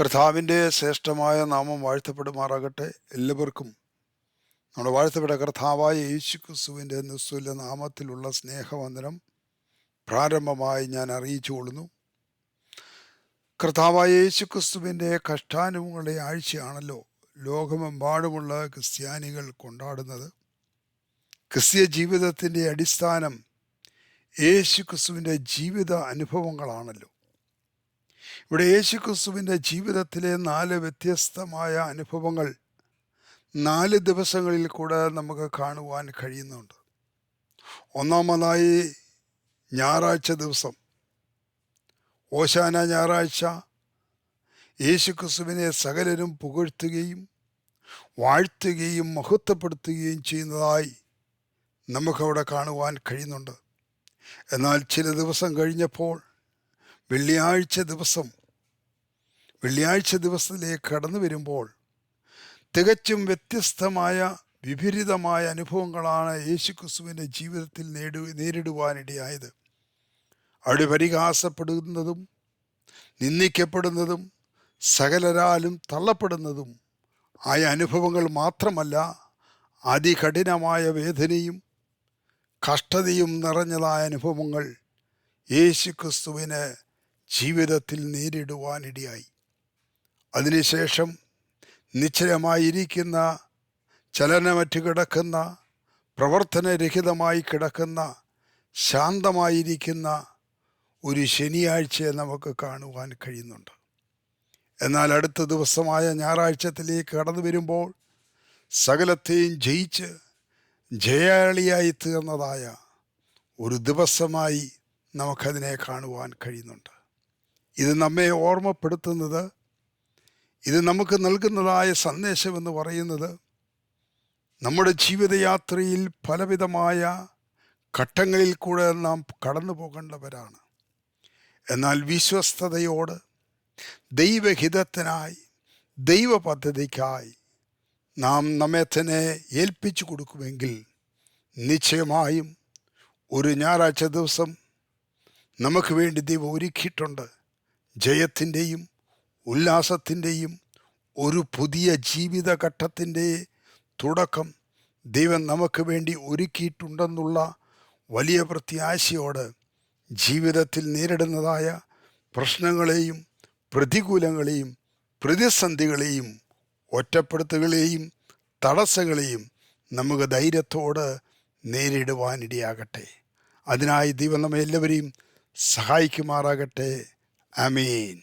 കർത്താവിന്റെ ശ്രേഷ്ഠമായ നാമം വാഴ്ത്തപ്പെടുമാറാകട്ടെ എല്ലാവർക്കും. നമ്മുടെ വാഴ്ത്തപ്പെട്ട കർത്താവായ യേശു ക്രിസ്തുവിന്റെ നിസ്തുല്യ നാമത്തിലുള്ള സ്നേഹവന്ദനം പ്രാരംഭമായി ഞാൻ അറിയിച്ചുകൊള്ളുന്നു. കർത്താവായ യേശു ക്രിസ്തുവിന്റെ കഷ്ടാനുഭവങ്ങളുടെ ആഴ്ചയാണല്ലോ ലോകമെമ്പാടുമുള്ള ക്രിസ്ത്യാനികൾ കൊണ്ടാടുന്നത്. ക്രിസ്തീയ ജീവിതത്തിന്റെ അടിസ്ഥാനം യേശു ക്രിസ്തുവിന്റെ ജീവിത അനുഭവങ്ങളാണല്ലോ. ഇവിടെ യേശു ക്രിസ്തുവിന്റെ ജീവിതത്തിലെ നാല് വ്യത്യസ്തമായ അനുഭവങ്ങൾ നാല് ദിവസങ്ങളിൽ കൂടെ നമുക്ക് കാണുവാൻ കഴിയുന്നുണ്ട്. ഒന്നാമതായി ഞായറാഴ്ച ദിവസം. ഓശാന ഞായറാഴ്ച. യേശുക്രിസ്തുവിനെ സകലരും പുകഴ്ത്തുകയും വാഴ്ത്തുകയും മഹത്വപ്പെടുത്തുകയും ചെയ്യുന്നതായി നമുക്കവിടെ കാണുവാൻ കഴിയുന്നുണ്ട്. എന്നാൽ ചില ദിവസം കഴിഞ്ഞപ്പോൾ വെള്ളിയാഴ്ച ദിവസം വെള്ളിയാഴ്ച ദിവസത്തിലേക്ക് കടന്നു വരുമ്പോൾ തികച്ചും വ്യത്യസ്തമായ വിപരീതമായ അനുഭവങ്ങളാണ് യേശു ക്രിസ്തുവിന്റെ ജീവിതത്തിൽ നേടു നേരിടുവാനിടയായത്. അവിടെ പരിഹാസപ്പെടുന്നതും നിന്ദിക്കപ്പെടുന്നതും സകലരാലും തള്ളപ്പെടുന്നതും ആയ അനുഭവങ്ങൾ മാത്രമല്ല അതികഠിനമായ വേദനയും കഷ്ടതയും നിറഞ്ഞതായ അനുഭവങ്ങൾ യേശു ക്രിസ്തുവിന് ജീവിതത്തിൽ നേരിടുവാനിടയായി. അതിനുശേഷം നിശ്ചലമായിരിക്കുന്ന ചലനമറ്റ് കിടക്കുന്ന പ്രവർത്തനരഹിതമായി കിടക്കുന്ന ശാന്തമായിരിക്കുന്ന ഒരു ശനിയാഴ്ചയെ നമുക്ക് കാണുവാൻ കഴിയുന്നുണ്ട്. എന്നാൽ അടുത്ത ദിവസമായ ഞായറാഴ്ചത്തിലേക്ക് കടന്നു വരുമ്പോൾ സകലത്തെയും ജയിച്ച് ജയാളിയായി തീർന്നതായ ഒരു ദിവസമായി നമുക്കതിനെ കാണുവാൻ കഴിയുന്നുണ്ട്. ഇത് നമ്മെ ഓർമ്മപ്പെടുത്തുന്നത് ഇത് നമുക്ക് നൽകുന്നതായ സന്ദേശമെന്ന് പറയുന്നത് നമ്മുടെ ജീവിതയാത്രയിൽ പലവിധമായ ഘട്ടങ്ങളിൽ കൂടെ നാം കടന്നു പോകേണ്ടവരാണ് എന്നാൽ വിശ്വസ്തയോട് ദൈവഹിതത്തിനായി ദൈവ പദ്ധതിക്കായി നാം നമ്മെ തന്നെ ഏൽപ്പിച്ചു കൊടുക്കുമെങ്കിൽ നിശ്ചയമായും ഒരു ഞായറാഴ്ച ദിവസം നമുക്ക് വേണ്ടി ദൈവം ഒരുക്കിയിട്ടുണ്ട്. ജയത്തിന്റെയും ഉല്ലാസത്തിന്റെയും ഒരു പുതിയ ജീവിതഘട്ടത്തിന്റെ തുടക്കം ദൈവം നമുക്ക് വേണ്ടി ഒരുക്കിയിട്ടുണ്ടെന്നുള്ള വലിയ പ്രത്യാശയോട് ജീവിതത്തിൽ നേരിടുന്നതായ പ്രശ്നങ്ങളെയും പ്രതികൂലങ്ങളെയും പ്രതിസന്ധികളെയും ഒറ്റപ്പെടുത്തുകളെയും തടസ്സങ്ങളെയും നമുക്ക് ധൈര്യത്തോട് നേരിടുവാനിടയാകട്ടെ. അതിനായി ദൈവം നമ്മെ എല്ലാവരെയും സഹായിക്കുമാറാകട്ടെ. I mean.